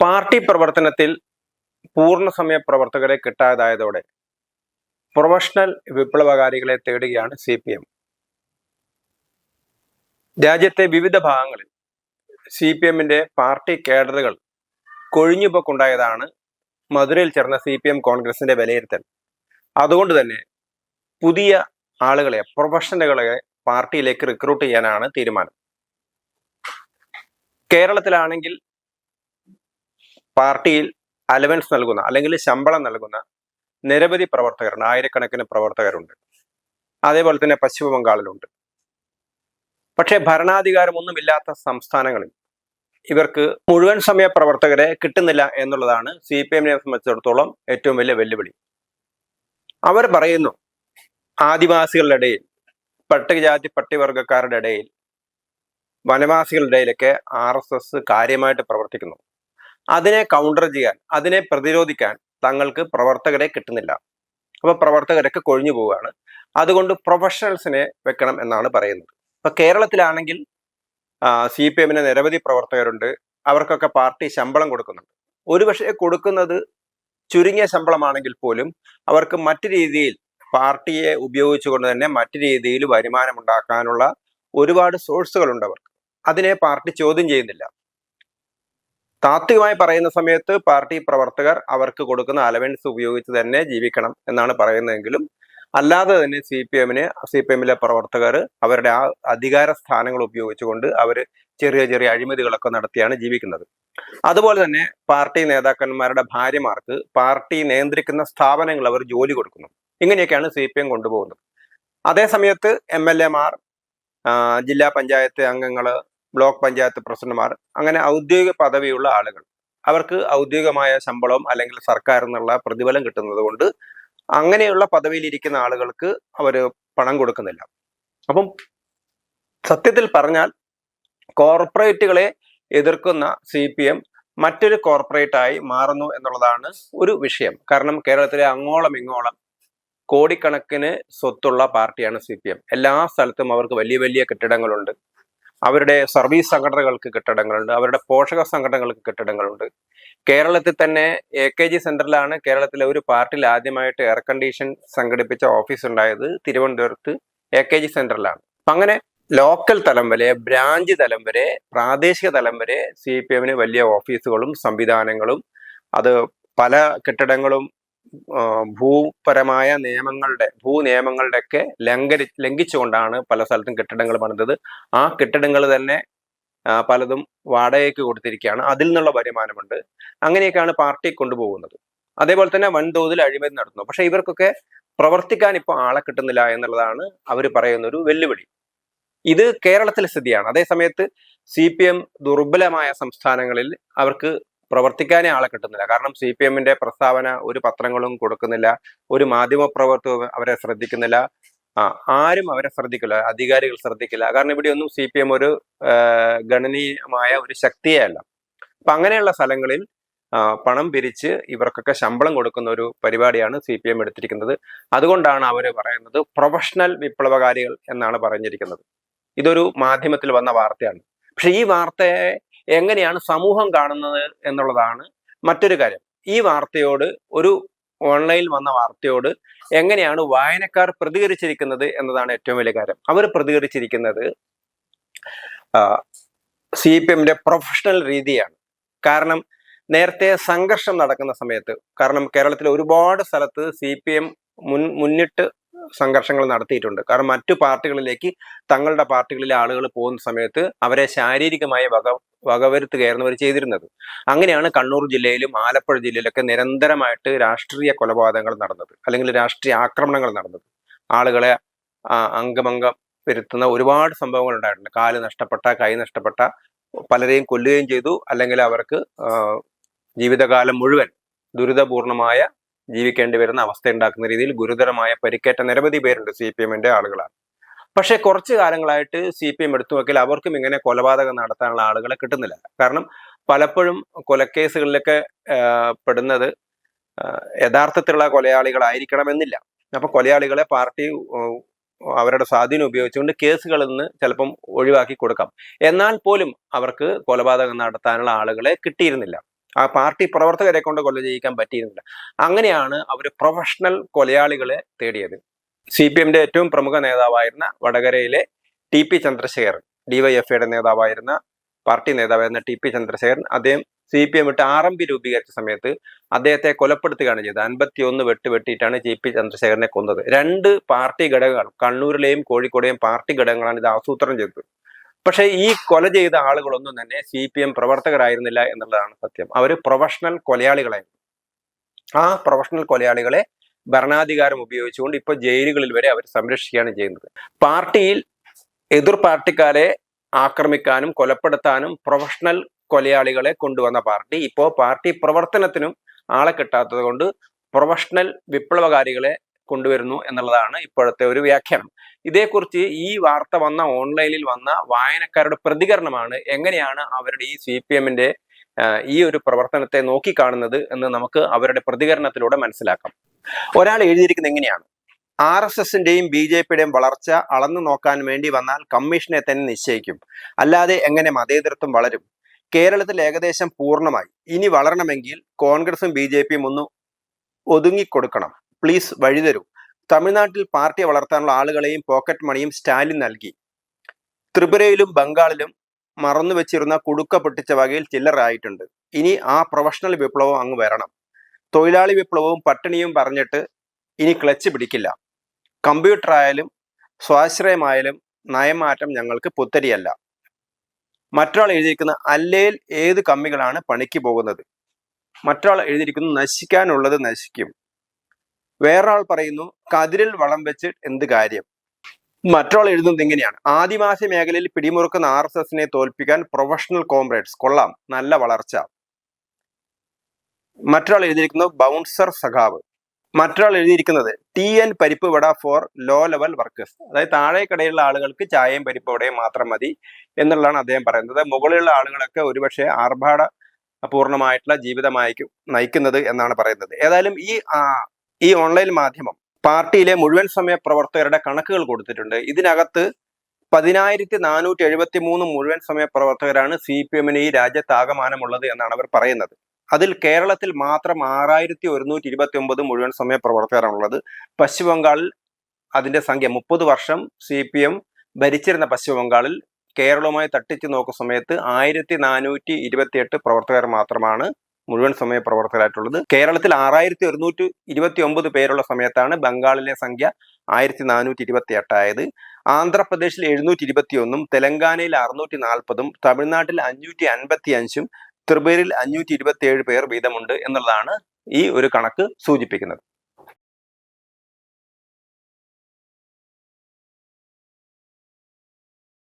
Party പ്രവർത്തനത്തിൽ പൂർണസമയ പ്രവർത്തകരെ കിട്ടാതായതോടെ professional വിപ്ലവകാരികളെ തേടുകയാണ് സി പി എം. രാജ്യത്തെ വിവിധ ഭാഗങ്ങളിൽ സി പി എമ്മിന്റെ പാർട്ടി കേഡറുകൾ കൊഴിഞ്ഞുപോക്കുണ്ടായതാണ് മധുരയിൽ ചേർന്ന സി പി എം കോൺഗ്രസിന്റെ വിലയിരുത്തൽ. അതുകൊണ്ട് തന്നെ പുതിയ ആളുകളെ പ്രൊഫഷണലുകളെ പാർട്ടിയിലേക്ക് റിക്രൂട്ട് ചെയ്യാനാണ് തീരുമാനം. കേരളത്തിലാണെങ്കിൽ പാർട്ടിയിൽ അലവൻസ് നൽകുന്ന അല്ലെങ്കിൽ ശമ്പളം നൽകുന്ന നിരവധി പ്രവർത്തകരുണ്ട് ആയിരക്കണക്കിന് പ്രവർത്തകരുണ്ട്. അതേപോലെ തന്നെ പശ്ചിമ ബംഗാളിലുണ്ട്. പക്ഷേ ഭരണാധികാരമൊന്നുമില്ലാത്ത സംസ്ഥാനങ്ങളിൽ ഇവർക്ക് മുഴുവൻ സമയ പ്രവർത്തകരെ കിട്ടുന്നില്ല എന്നുള്ളതാണ് സി പി എമ്മിനെ സംബന്ധിച്ചിടത്തോളം ഏറ്റവും വലിയ വെല്ലുവിളി. അവർ പറയുന്നു ആദിവാസികളുടെ ഇടയിൽ പട്ടികജാതി പട്ടികവർഗക്കാരുടെ ഇടയിൽ വനവാസികളുടെ ഇടയിലൊക്കെ ആർ എസ് എസ് കാര്യമായിട്ട് പ്രവർത്തിക്കുന്നു. അതിനെ കൗണ്ടർ ചെയ്യാൻ അതിനെ പ്രതിരോധിക്കാൻ തങ്ങൾക്ക് പ്രവർത്തകരെ കിട്ടുന്നില്ല. അപ്പൊ പ്രവർത്തകരൊക്കെ കൊഴിഞ്ഞു പോവുകയാണ്. അതുകൊണ്ട് പ്രൊഫഷണൽസിനെ വെക്കണം എന്നാണ് പറയുന്നത്. ഇപ്പൊ കേരളത്തിലാണെങ്കിൽ സി പി എമ്മിന് നിരവധി പ്രവർത്തകരുണ്ട്. അവർക്കൊക്കെ പാർട്ടി ശമ്പളം കൊടുക്കുന്നുണ്ട്. ഒരുപക്ഷെ കൊടുക്കുന്നത് ചുരുങ്ങിയ ശമ്പളമാണെങ്കിൽ പോലും അവർക്ക് മറ്റു രീതിയിൽ പാർട്ടിയെ ഉപയോഗിച്ചുകൊണ്ട് തന്നെ മറ്റു രീതിയിൽ വരുമാനം ഉണ്ടാക്കാനുള്ള ഒരുപാട് സോഴ്സുകളുണ്ട് അവർക്ക്. അതിനെ പാർട്ടി ചോദ്യം ചെയ്യുന്നില്ല. താത്വികമായി പറയുന്ന സമയത്ത് പാർട്ടി പ്രവർത്തകർ അവർക്ക് കൊടുക്കുന്ന അലവൻസ് ഉപയോഗിച്ച് തന്നെ ജീവിക്കണം എന്നാണ് പറയുന്നതെങ്കിലും അല്ലാതെ തന്നെ സി പി എമ്മിന് സി പി എമ്മിലെ പ്രവർത്തകർ അവരുടെ ആ അധികാര സ്ഥാനങ്ങൾ ഉപയോഗിച്ചുകൊണ്ട് അവർ ചെറിയ ചെറിയ അഴിമതികളൊക്കെ നടത്തിയാണ് ജീവിക്കുന്നത്. അതുപോലെ തന്നെ പാർട്ടി നേതാക്കന്മാരുടെ ഭാര്യമാർക്ക് പാർട്ടി നിയന്ത്രിക്കുന്ന സ്ഥാപനങ്ങൾ അവർ ജോലി കൊടുക്കുന്നു. ഇങ്ങനെയൊക്കെയാണ് സി പി എം കൊണ്ടുപോകുന്നത്. അതേസമയത്ത് എം എൽ എമാർ ജില്ലാ പഞ്ചായത്ത് അംഗങ്ങൾ ബ്ലോക്ക് പഞ്ചായത്ത് പ്രസിഡന്റുമാർ അങ്ങനെ ഔദ്യോഗിക പദവിയുള്ള ആളുകൾ. അവർക്ക് ഔദ്യോഗികമായ ശമ്പളം അല്ലെങ്കിൽ സർക്കാർ എന്നുള്ള പ്രതിഫലം കിട്ടുന്നത് കൊണ്ട് അങ്ങനെയുള്ള പദവിയിലിരിക്കുന്ന ആളുകൾക്ക് അവർ പണം കൊടുക്കുന്നില്ല. അപ്പം സത്യത്തിൽ പറഞ്ഞാൽ കോർപ്പറേറ്റുകളെ എതിർക്കുന്ന സി പി എം മറ്റൊരു കോർപ്പറേറ്റായി മാറുന്നു എന്നുള്ളതാണ് ഒരു വിഷയം. കാരണം കേരളത്തിലെ അങ്ങോളം ഇങ്ങോളം കോടിക്കണക്കിന് സ്വത്തുള്ള പാർട്ടിയാണ് സി പി എം. എല്ലാ സ്ഥലത്തും അവർക്ക് വലിയ വലിയ കെട്ടിടങ്ങളുണ്ട്. അവരുടെ സർവീസ് സംഘടനകൾക്ക് കെട്ടിടങ്ങളുണ്ട് അവരുടെ പോഷക സംഘടനകൾക്ക് കെട്ടിടങ്ങളുണ്ട്. കേരളത്തിൽ തന്നെ എ കെ ജി സെന്ററിലാണ് കേരളത്തിലെ ഒരു പാർട്ടിയിൽ ആദ്യമായിട്ട് എയർ കണ്ടീഷൻ സംഘടിപ്പിച്ച ഓഫീസ് ഉണ്ടായത് തിരുവനന്തപുരത്ത് എ കെ ജി സെന്ററിലാണ്. അങ്ങനെ ലോക്കൽ തലം വരെ ബ്രാഞ്ച് തലം വരെ പ്രാദേശിക തലം വരെ സി പി എമ്മിന് വലിയ ഓഫീസുകളും സംവിധാനങ്ങളും അത് പല കെട്ടിടങ്ങളും ഭൂപരമായ നിയമങ്ങളുടെ ഭൂ നിയമങ്ങളുടെ ഒക്കെ ലംഘരി ലംഘിച്ചുകൊണ്ടാണ് പല സ്ഥലത്തും കെട്ടിടങ്ങൾ പണിതത്. ആ കെട്ടിടങ്ങൾ തന്നെ പലതും വാടകയ്ക്ക് കൊടുത്തിരിക്കുകയാണ്. അതിൽ നിന്നുള്ള വരുമാനമുണ്ട്. അങ്ങനെയൊക്കെയാണ് പാർട്ടി കൊണ്ടുപോകുന്നത്. അതേപോലെ തന്നെ വൻതോതിൽ അഴിമതി നടത്തുന്നു. പക്ഷെ ഇവർക്കൊക്കെ പ്രവർത്തിക്കാൻ ഇപ്പോൾ ആളെ കിട്ടുന്നില്ല എന്നുള്ളതാണ് അവർ പറയുന്ന ഒരു വെല്ലുവിളി. ഇത് കേരളത്തിലെ സ്ഥിതിയാണ്. അതേസമയത്ത് സി പി എം ദുർബലമായ സംസ്ഥാനങ്ങളിൽ അവർക്ക് പ്രവർത്തിക്കാനേ ആളെ കിട്ടുന്നില്ല. കാരണം സി പി എമ്മിന്റെ പ്രസ്താവന ഒരു പത്രങ്ങളും കൊടുക്കുന്നില്ല ഒരു മാധ്യമ പ്രവർത്തകവും അവരെ ശ്രദ്ധിക്കുന്നില്ല. ആ ആരും അവരെ ശ്രദ്ധിക്കില്ല അധികാരികൾ ശ്രദ്ധിക്കില്ല. കാരണം ഇവിടെ ഒന്നും സി പി എം ഒരു ഗണനീയമായ ഒരു ശക്തിയേ അല്ല. അപ്പൊ അങ്ങനെയുള്ള സ്ഥലങ്ങളിൽ പണം പിരിച്ച് ഇവർക്കൊക്കെ ശമ്പളം കൊടുക്കുന്ന ഒരു പരിപാടിയാണ് സി പി എം എടുത്തിരിക്കുന്നത്. അതുകൊണ്ടാണ് അവർ പറയുന്നത് പ്രൊഫഷണൽ വിപ്ലവകാരികൾ എന്നാണ് പറഞ്ഞിരിക്കുന്നത്. ഇതൊരു മാധ്യമത്തിൽ വന്ന വാർത്തയാണ്. പക്ഷെ ഈ വാർത്തയെ എങ്ങനെയാണ് സമൂഹം കാണുന്നത് എന്നുള്ളതാണ് മറ്റൊരു കാര്യം. ഈ വാർത്തയോട് ഒരു ഓൺലൈനിൽ വന്ന വാർത്തയോട് എങ്ങനെയാണ് വായനക്കാർ പ്രതികരിച്ചിരിക്കുന്നത് എന്നതാണ് ഏറ്റവും വലിയ കാര്യം. അവർ പ്രതികരിച്ചിരിക്കുന്നത് സി പി എമ്മിന്റെ പ്രൊഫഷണൽ രീതിയാണ്. കാരണം നേരത്തെ സംഘർഷം നടക്കുന്ന സമയത്ത് കാരണം കേരളത്തിലെ ഒരുപാട് സ്ഥലത്ത് സി പി എം മുൻ മുന്നിട്ട് സംഘർഷങ്ങൾ നടത്തിയിട്ടുണ്ട്. കാരണം മറ്റു പാർട്ടികളിലേക്ക് തങ്ങളുടെ പാർട്ടികളിലെ ആളുകൾ പോകുന്ന സമയത്ത് അവരെ ശാരീരികമായ വക വകവരുത്തുകയായിരുന്നു അവർ ചെയ്തിരുന്നത്. അങ്ങനെയാണ് കണ്ണൂർ ജില്ലയിലും ആലപ്പുഴ ജില്ലയിലൊക്കെ നിരന്തരമായിട്ട് രാഷ്ട്രീയ കൊലപാതകങ്ങൾ നടന്നത്. അല്ലെങ്കിൽ രാഷ്ട്രീയ ആക്രമണങ്ങൾ നടന്നത്. ആളുകളെ അംഗമംഗം വരുത്തുന്ന ഒരുപാട് സംഭവങ്ങൾ ഉണ്ടായിട്ടുണ്ട്. കാൽ നഷ്ടപ്പെട്ട കൈ നഷ്ടപ്പെട്ട പലരെയും കൊല്ലുകയും ചെയ്തു. അല്ലെങ്കിൽ അവർക്ക് ജീവിതകാലം മുഴുവൻ ദുരിതപൂർണമായ ജീവിക്കേണ്ടി വരുന്ന അവസ്ഥ ഉണ്ടാക്കുന്ന രീതിയിൽ ഗുരുതരമായ പരിക്കേറ്റ നിരവധി പേരുണ്ട് സി പി എമ്മിന്റെ ആളുകളാണ് പക്ഷെ കുറച്ച് കാലങ്ങളായിട്ട് സി പി എം എടുത്തു നോക്കിയാൽ അവർക്കും ഇങ്ങനെ കൊലപാതകം നടത്താനുള്ള ആളുകളെ കിട്ടുന്നില്ല. കാരണം പലപ്പോഴും കൊലക്കേസുകളിലൊക്കെ പെടുന്നത് യഥാർത്ഥത്തിലുള്ള കൊലയാളികളായിരിക്കണമെന്നില്ല. അപ്പൊ കൊലയാളികളെ പാർട്ടി അവരുടെ സ്വാധീനം ഉപയോഗിച്ചുകൊണ്ട് കേസുകളിൽ നിന്ന് ചിലപ്പം ഒഴിവാക്കി കൊടുക്കാം. എന്നാൽ പോലും അവർക്ക് കൊലപാതകം നടത്താനുള്ള ആളുകളെ കിട്ടിയിരുന്നില്ല. ആ പാർട്ടി പ്രവർത്തകരെ കൊണ്ട് കൊല ചെയ്യിക്കാൻ പറ്റിയിരുന്നില്ല. അങ്ങനെയാണ് അവർ പ്രൊഫഷണൽ കൊലയാളികളെ തേടിയത്. സി പി എമ്മിന്റെ ഏറ്റവും പ്രമുഖ നേതാവായിരുന്ന വടകരയിലെ ടി പി ചന്ദ്രശേഖരൻ ഡിവൈഎഫ്ഐയുടെ നേതാവായിരുന്ന പാർട്ടി നേതാവായിരുന്ന ടി പി ചന്ദ്രശേഖരൻ അദ്ദേഹം സി പി എം ഇട്ട് ആർ എം പി രൂപീകരിച്ച സമയത്ത് അദ്ദേഹത്തെ കൊലപ്പെടുത്തുകയാണ് ചെയ്തത്. അൻപത്തി ഒന്ന് വെട്ട് വെട്ടിയിട്ടാണ് ജി പി ചന്ദ്രശേഖരനെ കൊന്നത്. രണ്ട് പാർട്ടി ഘടകങ്ങൾ കണ്ണൂരിലെയും കോഴിക്കോടെയും പാർട്ടി ഘടകങ്ങളാണ് ഇത് ആസൂത്രണം ചെയ്തത്. പക്ഷേ ഈ കൊല ചെയ്ത ആളുകളൊന്നും തന്നെ സി പി എം പ്രവർത്തകരായിരുന്നില്ല എന്നുള്ളതാണ് സത്യം. അവർ പ്രൊഫഷണൽ കൊലയാളികളായിരുന്നു. ആ പ്രൊഫഷണൽ കൊലയാളികളെ ഭരണാധികാരം ഉപയോഗിച്ചുകൊണ്ട് ഇപ്പൊ ജയിലുകളിൽ വരെ അവർ സംരക്ഷിക്കുകയാണ് ചെയ്യുന്നത്. പാർട്ടിയിൽ എതിർ പാർട്ടിക്കാരെ ആക്രമിക്കാനും കൊലപ്പെടുത്താനും പ്രൊഫഷണൽ കൊലയാളികളെ കൊണ്ടുവന്ന പാർട്ടി ഇപ്പോൾ പാർട്ടി പ്രവർത്തനത്തിനും ആളെ കിട്ടാത്തത് കൊണ്ട് പ്രൊഫഷണൽ വിപ്ലവകാരികളെ കൊണ്ടുവരുന്നു എന്നുള്ളതാണ് ഇപ്പോഴത്തെ ഒരു വ്യാഖ്യാനം. ഇതേക്കുറിച്ച് ഈ വാർത്ത വന്ന ഓൺലൈനിൽ വന്ന വായനക്കാരുടെ പ്രതികരണമാണ് എങ്ങനെയാണ് അവരുടെ ഈ സി പി എമ്മിന്റെ ഈ ഒരു പ്രവർത്തനത്തെ നോക്കിക്കാണുന്നത് എന്ന് നമുക്ക് അവരുടെ പ്രതികരണത്തിലൂടെ മനസ്സിലാക്കാം. ഒരാൾ എഴുതിയിരിക്കുന്നത് എങ്ങനെയാണ് ആർ എസ് എസിന്റെയും ബി ജെ പിയുടെയും വളർച്ച അളന്നു നോക്കാൻ വേണ്ടി വന്നാൽ കമ്മീഷനെ തന്നെ നിശ്ചയിക്കും. അല്ലാതെ എങ്ങനെ മതേതരത്വം വളരും? കേരളത്തിൽ ഏകദേശം പൂർണമായി. ഇനി വളരണമെങ്കിൽ കോൺഗ്രസും ബി ജെ പിയും ഒന്ന് ഒതുങ്ങിക്കൊടുക്കണം. പ്ലീസ് വഴിതരൂ. തമിഴ്നാട്ടിൽ പാർട്ടി വളർത്താനുള്ള ആളുകളെയും പോക്കറ്റ് മണിയും സ്റ്റാലിൻ നൽകി. ത്രിപുരയിലും ബംഗാളിലും മറന്നു വെച്ചിരുന്ന കുടുക്ക പൊട്ടിച്ച വകയിൽ ചില്ലറായിട്ടുണ്ട്. ഇനി ആ പ്രൊഫഷണൽ വിപ്ലവം അങ്ങ് വരണം. തൊഴിലാളി വിപ്ലവവും പട്ടിണിയും പറഞ്ഞിട്ട് ഇനി ക്ലച്ച് പിടിക്കില്ല. കമ്പ്യൂട്ടർ ആയാലും സ്വാശ്രയമായാലും നയമാറ്റം ഞങ്ങൾക്ക് പുത്തരിയല്ല. മറ്റൊരാൾ എഴുതിയിരിക്കുന്ന അല്ലേൽ ഏത് കമ്മികളാണ് പണിക്ക് പോകുന്നത്? മറ്റൊരാൾ എഴുതിയിരിക്കുന്നു നശിക്കാനുള്ളത് നശിക്കും. വേറൊരാൾ പറയുന്നു കതിരിൽ വളം വെച്ച് എന്ത് കാര്യം? മറ്റൊരാൾ എഴുതുന്നത് ഇങ്ങനെയാണ് ആദിവാസി മേഖലയിൽ പിടിമുറുക്കുന്ന ആർ എസ് എസിനെ തോൽപ്പിക്കാൻ പ്രൊഫഷണൽ കോംറേഡ്സ് കൊള്ളാം നല്ല വളർച്ച. മറ്റൊരാൾ എഴുതിയിരിക്കുന്നു ബൗൺസർ സഖാവ്. മറ്റൊരാൾ എഴുതിയിരിക്കുന്നത് T N parippu vada for low level workers. അതായത് താഴേക്കടയിലുള്ള ആളുകൾക്ക് ചായയും പരിപ്പ് വടയും മാത്രം മതി എന്നുള്ളതാണ് അദ്ദേഹം പറയുന്നത്. മുകളിലുള്ള ആളുകളൊക്കെ ഒരുപക്ഷെ ആർഭാട പൂർണമായിട്ടുള്ള ജീവിതമായിരിക്കും നയിക്കുന്നത് എന്നാണ് പറയുന്നത്. ഏതായാലും ഈ ഈ ഓൺലൈൻ മാധ്യമം പാർട്ടിയിലെ മുഴുവൻ സമയ പ്രവർത്തകരുടെ കണക്കുകൾ കൊടുത്തിട്ടുണ്ട്. ഇതിനകത്ത് പതിനായിരത്തി നാനൂറ്റി എഴുപത്തി മൂന്ന് മുഴുവൻ സമയ പ്രവർത്തകരാണ് സി പി എമ്മിന് ഈ രാജ്യത്താകമാനമുള്ളത് എന്നാണ് അവർ പറയുന്നത്. അതിൽ കേരളത്തിൽ മാത്രം ആറായിരത്തി ഒരുന്നൂറ്റി ഇരുപത്തി ഒമ്പത് മുഴുവൻ സമയ പ്രവർത്തകരാണുള്ളത് പശ്ചിമ ബംഗാളിൽ അതിന്റെ സംഖ്യ മുപ്പത് വർഷം സി പി എം ഭരിച്ചിരുന്ന പശ്ചിമ ബംഗാളിൽ കേരളവുമായി തട്ടിച്ചു നോക്കുന്ന സമയത്ത് ആയിരത്തി നാനൂറ്റി ഇരുപത്തി എട്ട് പ്രവർത്തകർ മാത്രമാണ് മുഴുവൻ സമയ പ്രവർത്തകരായിട്ടുള്ളത് കേരളത്തിൽ ആറായിരത്തി ഒരുന്നൂറ്റി ഇരുപത്തി ഒമ്പത് പേരുള്ള സമയത്താണ് ബംഗാളിലെ സംഖ്യ ആയിരത്തി നാനൂറ്റി ഇരുപത്തി എട്ടായത് ആന്ധ്രാപ്രദേശിൽ എഴുന്നൂറ്റി ഇരുപത്തി ഒന്നും തെലങ്കാനയിൽ അറുന്നൂറ്റി നാൽപ്പതും തമിഴ്നാട്ടിൽ അഞ്ഞൂറ്റി അൻപത്തി അഞ്ചും ത്രിപുരയിൽ അഞ്ഞൂറ്റി ഇരുപത്തി ഏഴ് പേർ വീതമുണ്ട് എന്നുള്ളതാണ് ഈ ഒരു കണക്ക് സൂചിപ്പിക്കുന്നത്.